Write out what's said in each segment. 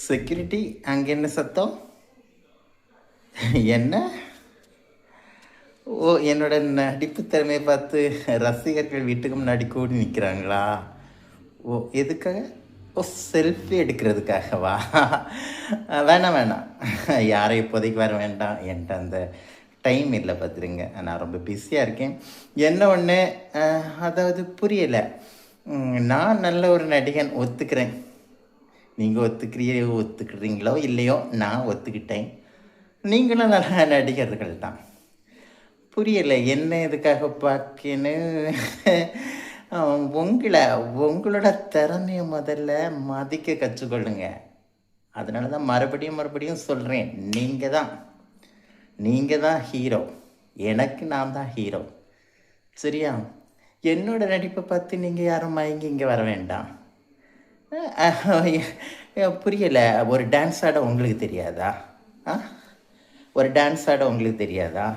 Security அங்கே என்ன சத்தம்? என்ன? ஓ என்னோட நடிப்பு திறமையை பார்த்து ரசிகர்கள் வீட்டுக்கு முன்னாடி கூடி நிற்கிறாங்களா ஓ எதுக்காக? ஓ செல்ஃபி எடுக்கிறதுக்காகவா? வேணாம் வேணாம். யாரும் இப்போதைக்கு வர வேண்டாம். என்கிட்ட அந்த டைம் இல்லை பார்த்துருங்க. நான் ரொம்ப பிஸியாக இருக்கேன். என்ன ஒன்று அதாவது புரியலை. நான் நல்ல ஒரு நடிகன் ஒத்துக்கிறேன். நீங்கள் ஒத்துக்கிறீ ஒத்துக்கிறீங்களோ இல்லையோ நான் ஒத்துக்கிட்டேன். நீங்களும் நல்லா நடிகர்கள் தான். புரியலை என்ன இதுக்காக பார்க்கணும் உங்களை உங்களோட திறமையை முதல்ல மதிக்க கற்றுக்கொள்ளுங்க. அதனால தான் மறுபடியும் மறுபடியும் சொல்கிறேன் நீங்கள் தான். நீங்கள் தான் ஹீரோ எனக்கு நான் தான் ஹீரோ சரியா? என்னோட நடிப்பை பார்த்து நீங்கள் யாரும் மயங்கி இங்கே வர வேண்டாம். புரியலை. ஒரு டான்ஸ் ஆட உங்களுக்கு தெரியாதா? ஆ? ஒரு டான்ஸ் ஆட உங்களுக்கு தெரியாதா?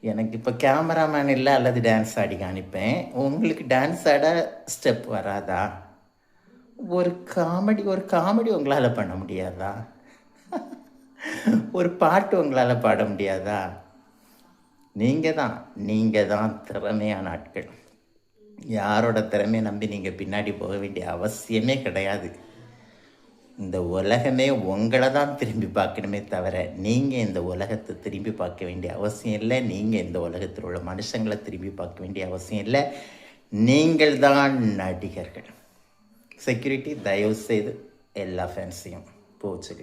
எனக்கு இப்போ கேமராமேன் இல்லை அல்லது டான்ஸ் ஆடி காணிப்பேன். உங்களுக்கு டான்ஸ் ஆட ஸ்டெப் வராதா? ஒரு காமெடி ஒரு காமெடி உங்களால் பண்ண முடியாதா? ஒரு பாட்டு உங்களால் பாட முடியாதா? நீங்கள் தான் நீங்கள் தான் திறமையான ஆட்கள். யாரோட திறமையை நம்பி நீங்கள் பின்னாடி போக வேண்டிய அவசியமே கிடையாது. இந்த உலகமே உங்களை தான் திரும்பி பார்க்கணுமே தவிர நீங்கள் இந்த உலகத்தை திரும்பி பார்க்க வேண்டிய அவசியம் இல்லை. நீங்கள் இந்த உலகத்தில் உள்ள மனுஷங்களை திரும்பி பார்க்க வேண்டிய அவசியம் இல்லை. நீங்கள் தான் நடிகர்கள். செக்யூரிட்டி தயவு செய்து எல்லா ஃபேன்ஸையும் போச்சு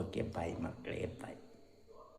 ஓகே பாய் மக்களே பாய்